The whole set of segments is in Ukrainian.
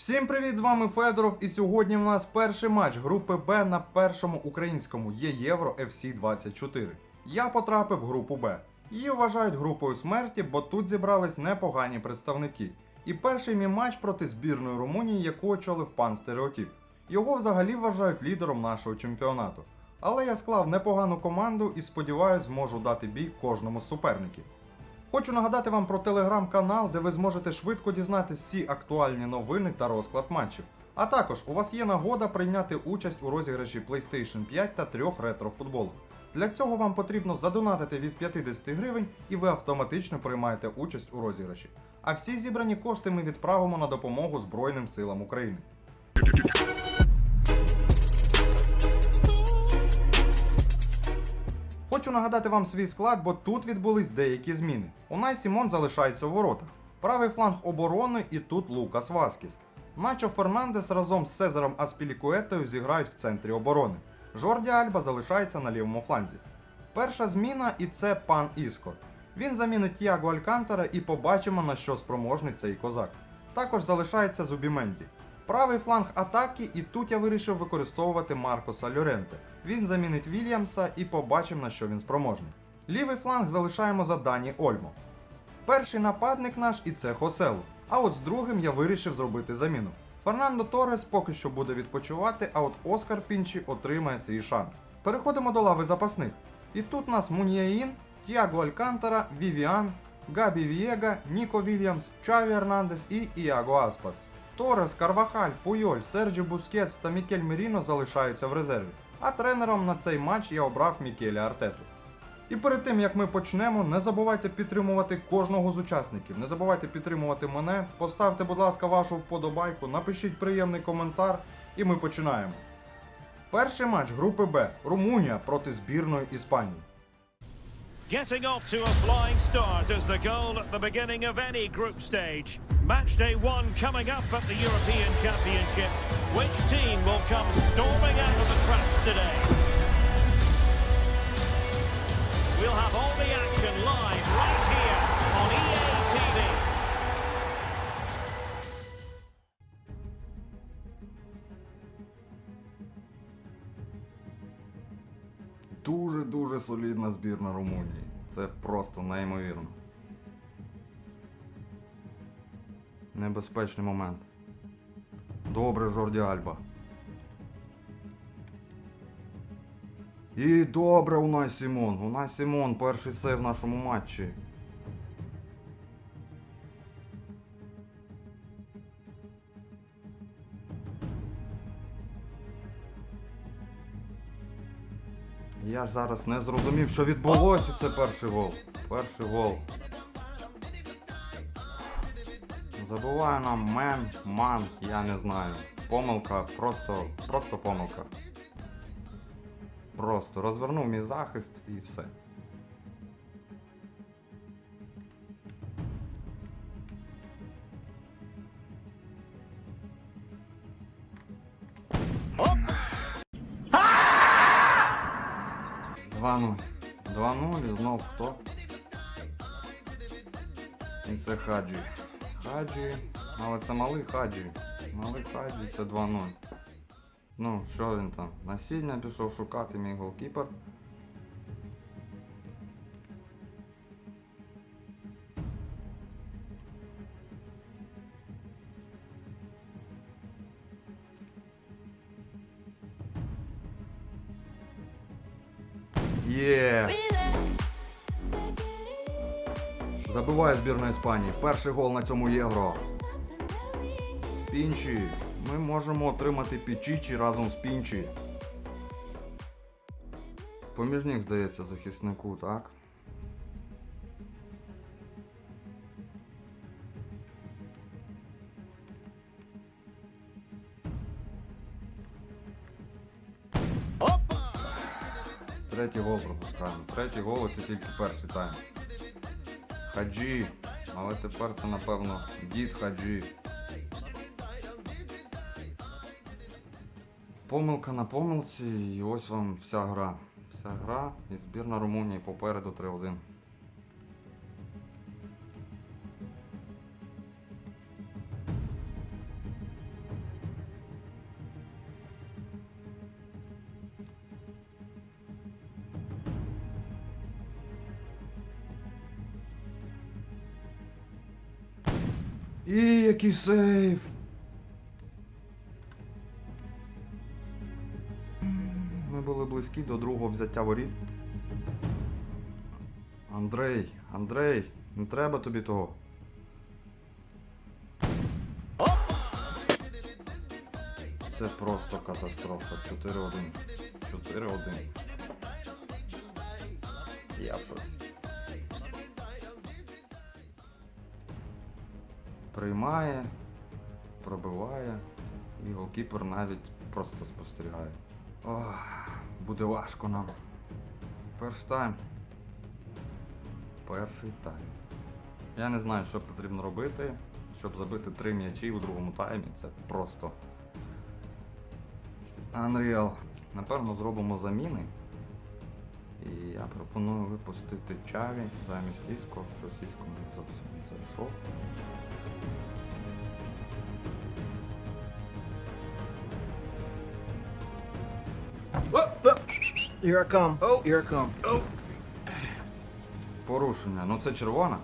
Всім привіт, з вами Федоров, і сьогодні в нас перший матч групи Б на першому українському є Євро FC 24. Я потрапив в групу Б. Її вважають групою смерті, бо тут зібрались непогані представники. І перший мій матч проти збірної Румунії, яку очолив пан Стереотип. Його взагалі вважають лідером нашого чемпіонату. Але я склав непогану команду і сподіваюсь, зможу дати бій кожному з суперників. Хочу нагадати вам про телеграм-канал, де ви зможете швидко дізнатися всі актуальні новини та розклад матчів. А також у вас є нагода прийняти участь у розіграші PlayStation 5 та трьох ретро-футболок. Для цього вам потрібно задонатити від 50 гривень і ви автоматично приймаєте участь у розіграші. А всі зібрані кошти ми відправимо на допомогу Збройним силам України. Хочу нагадати вам свій склад, бо тут відбулись деякі зміни. Унай Сімон залишається у воротах. Правий фланг оборони і тут Лукас Васкіс. Начо Фернандес разом з Сезаром Аспілікуетою зіграють в центрі оборони. Жорді Альба залишається на лівому фланзі. Перша зміна і це пан Іско. Він замінить Тіаго Алькантара і побачимо на що спроможний цей козак. Також залишається Зубіменді. Правий фланг атаки, і тут я вирішив використовувати Маркоса Льоренте. Він замінить Вільямса і побачимо на що він спроможний. Лівий фланг залишаємо за Дані Ольмо. Перший нападник наш і це Хоселу. А от з другим я вирішив зробити заміну. Фернандо Торрес поки що буде відпочивати, а от Оскар Пінчі отримає свій шанс. Переходимо до лави запасних. І тут нас Муніаїн, Тіаго Алькантара, Вівіан, Габі Вієга, Ніко Вільямс, Чаві Ернандес і Іаго Аспас. Торрес, Карвахаль, Пуйоль, Серджі Бускетс та Мікель Меріно залишаються в резерві. А тренером на цей матч я обрав Мікеля Артету. І перед тим як ми почнемо, не забувайте підтримувати кожного з учасників. Не забувайте підтримувати мене. Поставте, будь ласка, вашу вподобайку, напишіть приємний коментар, і ми починаємо. Перший матч групи Б Румунія проти збірної Іспанії. Getting off to a flying start is the goal at the beginning of any group stage. Match day one coming up at the European Championship. Which team will come storming out of the traps today? We'll have all the action live Дуже-дуже солідна збірна Румунії. Це просто неймовірно. Небезпечний момент. Добре, Жорді Альба. І добре у нас Сімон. У нас Сімон, перший сейв в нашому матчі. Я ж зараз не зрозумів, що відбулося. Це перший гол. Перший гол. Забуває нам мен, ман, я не знаю. Помилка, просто, просто помилка. Просто розвернув мій захист і все. Два 0 2-0 і знов хто? І це Хаджі. Хаджі. Але це малий Хаджі. Малий Хаджі це 2-0. Ну, що він там? Насіння пішов шукати мій голкіпер. Є! Забиває збірна Іспанії. Перший гол на цьому євро. Пінчі. Ми можемо отримати Пічічі разом з Пінчі. Поміж них, здається, захиснику, так? Третій гол пропускаємо. Третій гол це тільки перший тайм. Хаджі. Але тепер це напевно дід Хаджі. Помилка на помилці, і ось вам вся гра. Вся гра і збірна Румунії попереду 3-1. Який сейф! Ми були близькі до другого взяття воріт. Андрей, Андрей, не треба тобі того. Це просто катастрофа. 4-1. 4-1. Я шоці. Приймає, пробиває, і голкіпер навіть просто спостерігає. Ох, буде важко нам. Перший тайм. Перший тайм. Я не знаю, що потрібно робити, щоб забити три м'ячі у другому таймі. Це просто. Unreal. Напевно, зробимо заміни. Я пропоную випустити Чаві замість Іско, що Іско мені зовсім не зайшов. Here I come. Oh, here I come. Порушення. Ну це червона.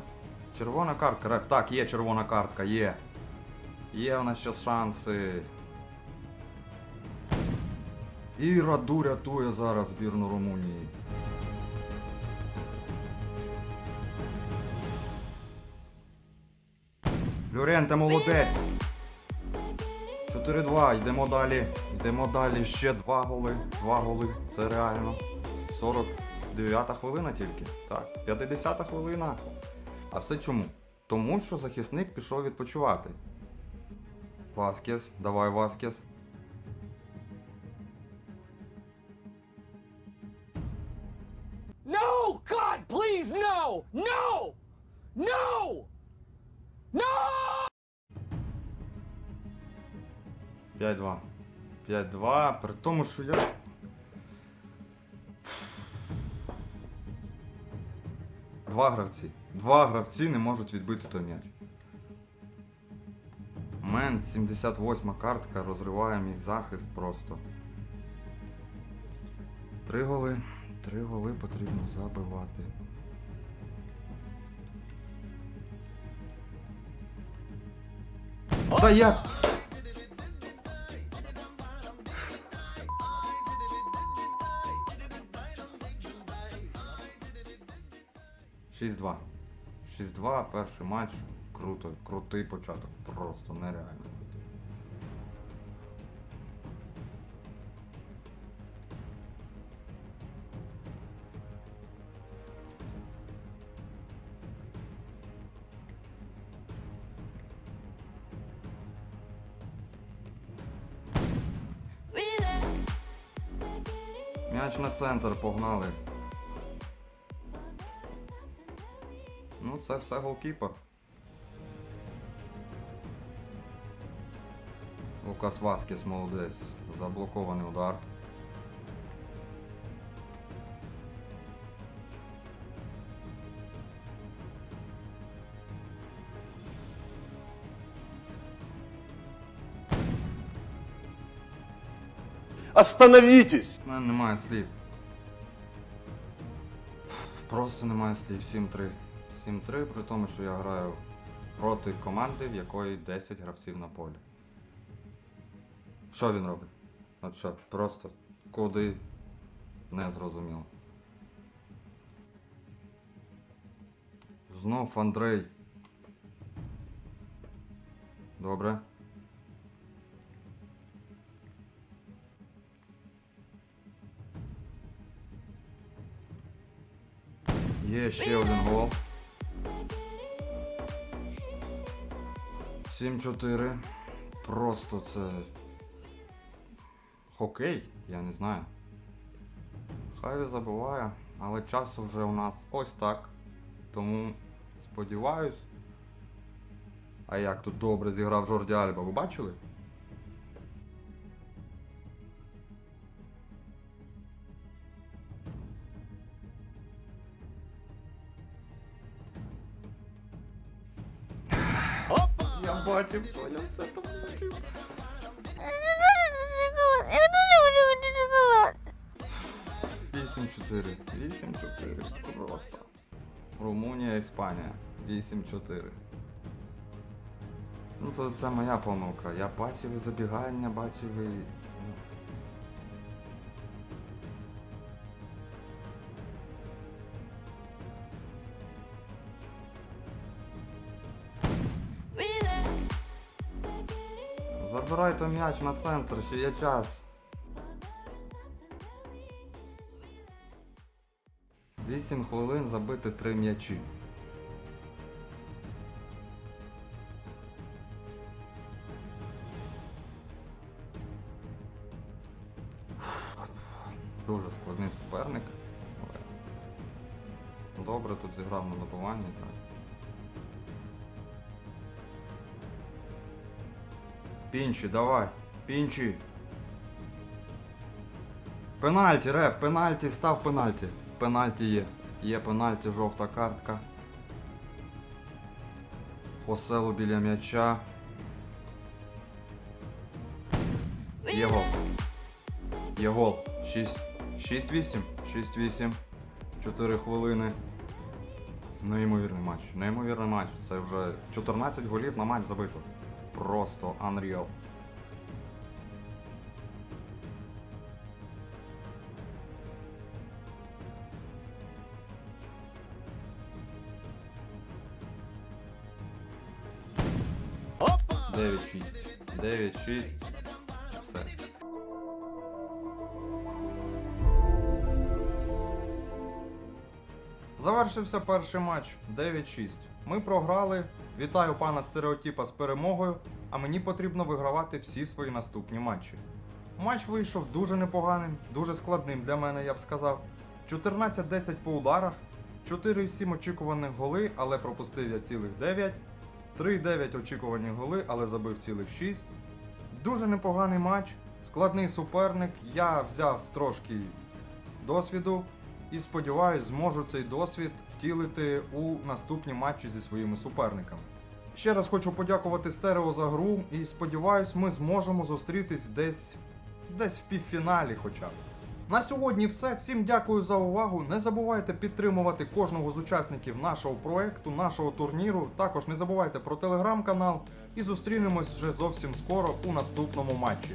Червона картка, Реф. Так, є червона картка, є. Є в нас ще шанси. І Раду рятує зараз збірну Румунії. Люренте молодець. 4-2, йдемо далі. Йдемо далі. Ще два голи. Два голи. Це реально. 49-та хвилина тільки. Так, 50-та хвилина. А все чому? Тому що захисник пішов відпочивати. Васкес, давай Васкес. 5-2. 5-2, при тому, що я. Два гравці. Два гравці не можуть відбити той м'яч. Мен 78 картка розриває мій захист просто. Три голи. Три голи потрібно забивати. Та як? Шість 2 6-2, перший матч. Круто, крутий початок. Просто нереально. М'яч на центр погнали. Це все голкіпер. Лукас Васкіс молодець. Заблокований удар. Остановитесь! У мене немає слів. Просто немає слів. 7-3. 7-3, при тому, що я граю проти команди, в якої 10 гравців на полі. Що він робить? От що, просто куди не зрозуміло. Знов Андрей. Добре. Є ще один гол. 7-4. Просто це. Хокей, я не знаю. Хай забуває, але часу вже у нас ось так. Тому сподіваюсь. А як тут добре зіграв Жорді Альба, ви бачили? Я бачив, що я все там бачив. Я дуже хочу шоколад. 8-4. 8-4. Просто. Румунія, Іспанія. 8-4. Ну, то це моя помилка. Я бачив забігання, бачив і. Забирай м'яч на центр, ще є час. Вісім хвилин забити три м'ячі. Дуже складний суперник. Добре тут зіграв на добуванні, так. Пінчі, давай. Пінчі. Пенальті, реф, пенальті, став пенальті. Пенальті є. Є пенальті, жовта картка. Хоселу біля м'яча. Є гол. Є гол. 6. 6-8. 6-8. 4 хвилини. Неймовірний матч. Неймовірний матч. Це вже 14 голів на матч забито. Просто unreal. Шість. Дев'ять шість. Все. Завершився перший матч 9-6. Ми програли. Вітаю пана стереотипа з перемогою, а мені потрібно вигравати всі свої наступні матчі. Матч вийшов дуже непоганим, дуже складним для мене, я б сказав. 14-10 по ударах, 4,7 очікуваних голи, але пропустив я цілих 9. 3,9 очікувані голи, але забив цілих 6. Дуже непоганий матч, складний суперник. Я взяв трошки досвіду і сподіваюсь, зможу цей досвід втілити у наступні матчі зі своїми суперниками. Ще раз хочу подякувати Стерео за гру і сподіваюсь, ми зможемо зустрітись десь десь в півфіналі хоча б. На сьогодні все. Всім дякую за увагу. Не забувайте підтримувати кожного з учасників нашого проекту, нашого турніру. Також не забувайте про телеграм-канал і зустрінемось вже зовсім скоро у наступному матчі.